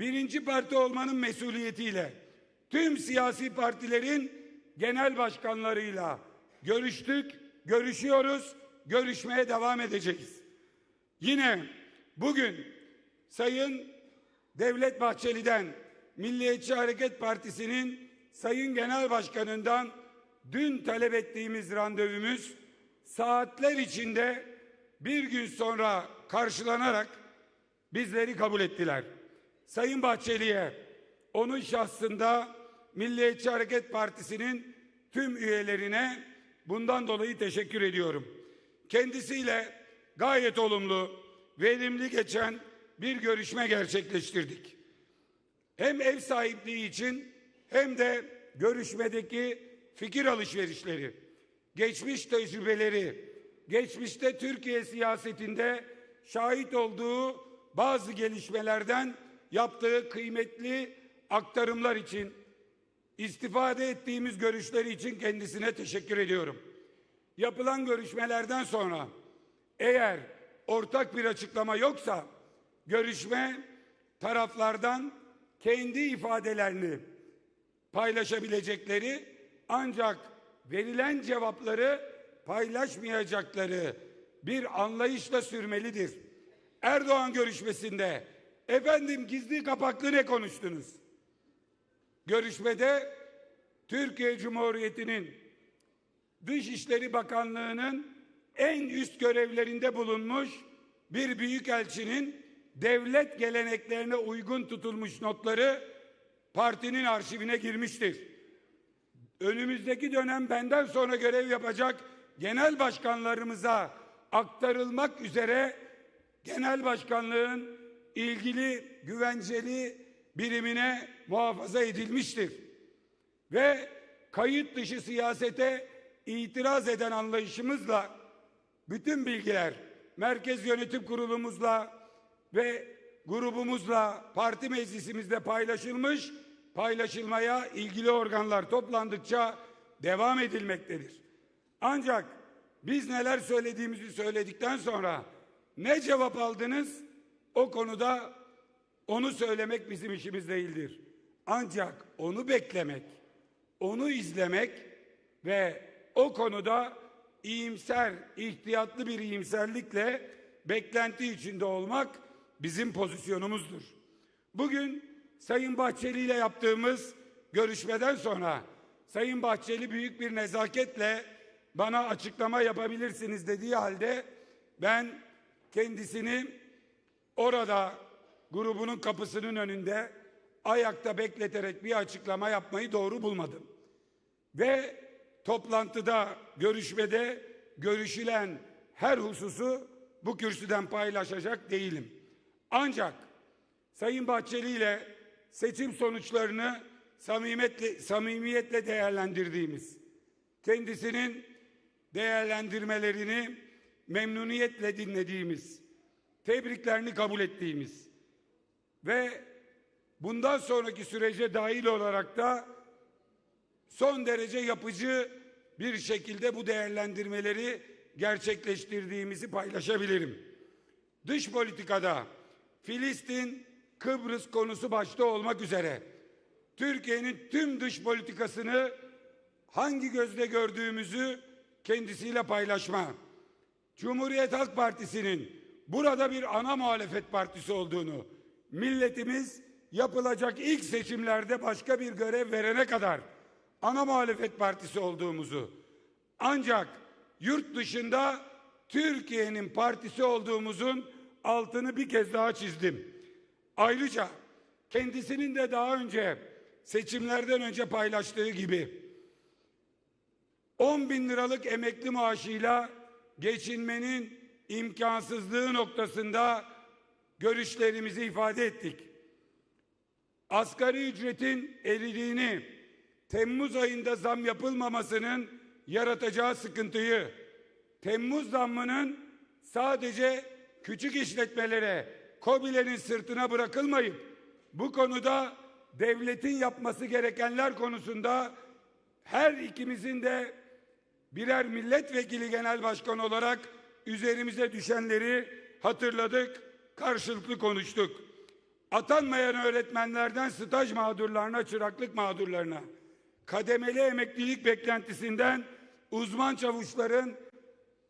birinci parti olmanın mesuliyetiyle tüm siyasi partilerin genel başkanlarıyla görüştük, görüşüyoruz, görüşmeye devam edeceğiz. Yine bugün Sayın Devlet Bahçeli'den Milliyetçi Hareket Partisi'nin Sayın Genel Başkanı'ndan dün talep ettiğimiz randevumuz saatler içinde bir gün sonra karşılanarak bizleri kabul ettiler. Sayın Bahçeli'ye onun şahsında Milliyetçi Hareket Partisi'nin tüm üyelerine bundan dolayı teşekkür ediyorum. Kendisiyle gayet olumlu, verimli geçen bir görüşme gerçekleştirdik. Hem ev sahipliği için hem de görüşmedeki fikir alışverişleri, geçmiş tecrübeleri, geçmişte Türkiye siyasetinde şahit olduğu bazı gelişmelerden yaptığı kıymetli aktarımlar için istifade ettiğimiz görüşleri için kendisine teşekkür ediyorum. Yapılan görüşmelerden sonra eğer ortak bir açıklama yoksa görüşme taraflardan kendi ifadelerini paylaşabilecekleri ancak verilen cevapları paylaşmayacakları bir anlayışla sürmelidir. Erdoğan görüşmesinde efendim gizli kapaklı ne konuştunuz? Görüşmede Türkiye Cumhuriyeti'nin Dışişleri Bakanlığı'nın en üst görevlerinde bulunmuş bir büyükelçinin devlet geleneklerine uygun tutulmuş notları partinin arşivine girmiştir. Önümüzdeki dönem benden sonra görev yapacak genel başkanlarımıza aktarılmak üzere genel başkanlığın ilgili güvenceli birimine muhafaza edilmiştir. Ve kayıt dışı siyasete itiraz eden anlayışımızla bütün bilgiler merkez yönetim kurulumuzla ve grubumuzla parti meclisimizde paylaşılmış paylaşılmaya ilgili organlar toplandıkça devam edilmektedir. Ancak biz neler söylediğimizi söyledikten sonra ne cevap aldınız o konuda onu söylemek bizim işimiz değildir. Ancak onu beklemek, onu izlemek ve o konuda iyimser, ihtiyatlı bir iyimserlikle beklenti içinde olmak bizim pozisyonumuzdur. Bugün Sayın Bahçeli ile yaptığımız görüşmeden sonra Sayın Bahçeli büyük bir nezaketle bana açıklama yapabilirsiniz dediği halde ben kendisini orada grubunun kapısının önünde ayakta bekleterek bir açıklama yapmayı doğru bulmadım. Ve toplantıda, görüşmede görüşülen her hususu bu kürsüden paylaşacak değilim. Ancak Sayın Bahçeli ile seçim sonuçlarını samimiyetle, samimiyetle değerlendirdiğimiz, kendisinin değerlendirmelerini memnuniyetle dinlediğimiz, tebriklerini kabul ettiğimiz ve bundan sonraki sürece dahil olarak da son derece yapıcı bir şekilde bu değerlendirmeleri gerçekleştirdiğimizi paylaşabilirim. Dış politikada Filistin, Kıbrıs konusu başta olmak üzere Türkiye'nin tüm dış politikasını hangi gözle gördüğümüzü kendisiyle paylaşma. Cumhuriyet Halk Partisi'nin burada bir ana muhalefet partisi olduğunu, milletimiz yapılacak ilk seçimlerde başka bir görev verene kadar ana muhalefet partisi olduğumuzu ancak yurt dışında Türkiye'nin partisi olduğumuzun altını bir kez daha çizdim. Ayrıca kendisinin de daha önce seçimlerden önce paylaştığı gibi 10 bin liralık emekli maaşıyla geçinmenin imkansızlığı noktasında görüşlerimizi ifade ettik. Asgari ücretin eridiğini, Temmuz ayında zam yapılmamasının yaratacağı sıkıntıyı, Temmuz zammının sadece küçük işletmelere, KOBİ'lerin sırtına bırakılmayıp bu konuda devletin yapması gerekenler konusunda her ikimizin de birer milletvekili genel başkan olarak üzerimize düşenleri hatırladık, karşılıklı konuştuk. atanmayan öğretmenlerden staj mağdurlarına, çıraklık mağdurlarına, kademeli emeklilik beklentisinden uzman çavuşların,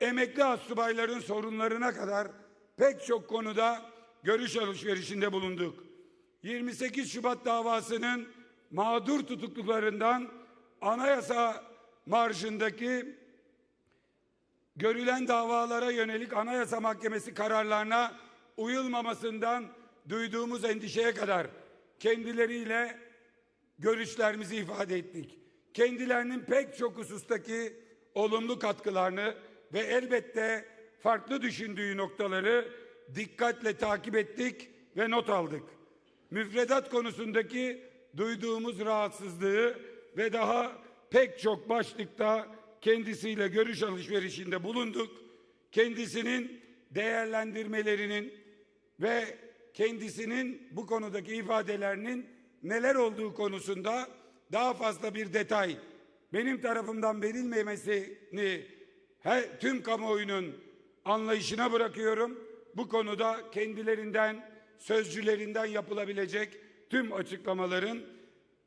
emekli astsubayların sorunlarına kadar pek çok konuda görüş alışverişinde bulunduk. 28 Şubat davasının mağdur tutuklularından anayasa marjındaki görülen davalara yönelik Anayasa Mahkemesi kararlarına uyulmamasından duyduğumuz endişeye kadar kendileriyle görüşlerimizi ifade ettik. Kendilerinin pek çok husustaki olumlu katkılarını ve elbette farklı düşündüğü noktaları dikkatle takip ettik ve not aldık. Müfredat konusundaki duyduğumuz rahatsızlığı ve daha pek çok başlıkta kendisiyle görüş alışverişinde bulunduk. Kendisinin değerlendirmelerinin ve kendisinin bu konudaki ifadelerinin neler olduğu konusunda daha fazla bir detay benim tarafımdan verilmemesini her, tüm kamuoyunun anlayışına bırakıyorum. Bu konuda kendilerinden, sözcülerinden yapılabilecek tüm açıklamaların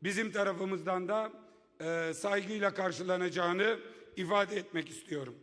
bizim tarafımızdan da e, saygıyla karşılanacağını ifade etmek istiyorum.